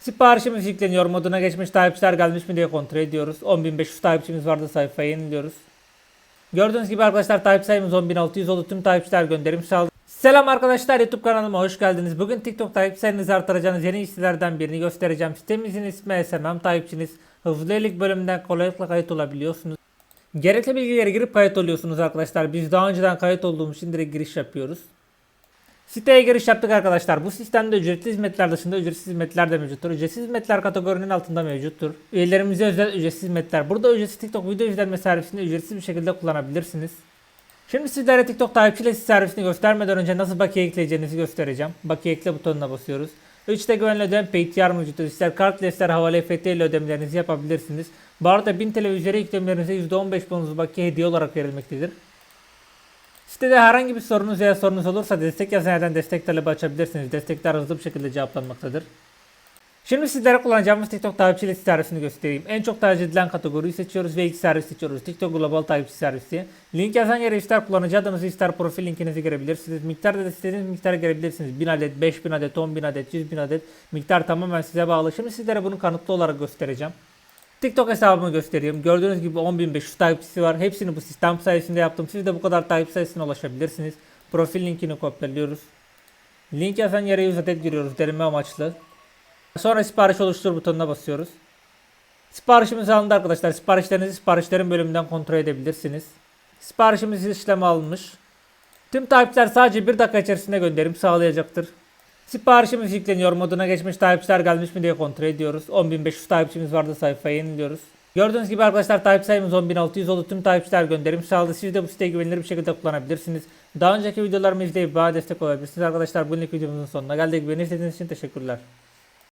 Siparişimiz yükleniyor. Moduna geçmiş takipçiler gelmiş mi diye kontrol ediyoruz. 10.500 takipçimiz vardı sayfayı yeniliyoruz. Gördüğünüz gibi arkadaşlar takip sayımız 10.600 oldu. Tüm takipçiler gönderim sağladı. Selam arkadaşlar YouTube kanalıma hoş geldiniz. Bugün TikTok takip sayınızı artıracağınız yeni sitelerden birini göstereceğim. Sitemizin ismi SMM takipçiniz. Hızlı üyelik bölümünden kolaylıkla kayıt olabiliyorsunuz. Gerekli bilgileri girip kayıt oluyorsunuz arkadaşlar. Biz daha önceden kayıt olduğumuz için direkt giriş yapıyoruz. Siteye giriş yaptık arkadaşlar. Bu sistemde ücretli hizmetler dışında ücretsiz hizmetler de mevcuttur. Ücretsiz hizmetler kategorinin altında mevcuttur. Üyelerimize özel ücretsiz hizmetler. Burada ücretsiz TikTok video izlenme servisini ücretsiz bir şekilde kullanabilirsiniz. Şimdi sizlere TikTok takipçi listesi servisini göstermeden önce nasıl bakiye ekleyeceğinizi göstereceğim. Bakiye ekle butonuna basıyoruz. 3'te güvenli ödeme PayTR mevcuttur. İster kartla ister havale EFT ile ödemelerinizi yapabilirsiniz. Bu arada 1000 TL üzeri yüklemelerinize %15 bonus bakiye hediye olarak verilmektedir. Sitede herhangi bir sorunuz veya sorunuz olursa destek yazan yerden destek talebi açabilirsiniz. Destekler hızlı bir şekilde cevaplanmaktadır. Şimdi sizlere kullanacağımız TikTok takipçi listesi servisini göstereyim. En çok tercih edilen kategoriyi seçiyoruz ve ilk servis seçiyoruz. TikTok Global Takipçi Servisi. Link yazan yere ister kullanıcı adınızı ister profil linkinizi girebilirsiniz. Miktar da istediğiniz miktarı girebilirsiniz. 1000 adet, 5000 adet, 10.000 adet, 100.000 adet. Miktar tamamen size bağlı. Şimdi sizlere bunu kanıtlı olarak göstereceğim. TikTok hesabımı göstereyim. Gördüğünüz gibi 10.500 takipçisi var. Hepsini bu sistem sayesinde yaptım. Siz de bu kadar takip sayısına ulaşabilirsiniz. Profil linkini kopyalıyoruz. Link yazan yere 100 adet giriyoruz deneme amaçlı. Sonra sipariş oluştur butonuna basıyoruz. Siparişimiz alındı arkadaşlar. Siparişlerinizi siparişlerin bölümünden kontrol edebilirsiniz. Siparişimiz işleme alınmış. Tüm takipçiler sadece bir dakika içerisinde gönderim sağlayacaktır. Siparişimiz yükleniyor. Moduna geçmiş takipçiler gelmiş mi diye kontrol ediyoruz. 10.500 takipçimiz vardı sayfayı yeniliyoruz. Gördüğünüz gibi arkadaşlar takip sayımız 10.600 oldu. Tüm takipçiler gönderim sağladı. Siz de bu siteyi güvenilir bir şekilde kullanabilirsiniz. Daha önceki videolarımı izleyip bana destek olabilirsiniz arkadaşlar. Bugünlük videomuzun sonuna geldik. Beni izlediğiniz için teşekkürler.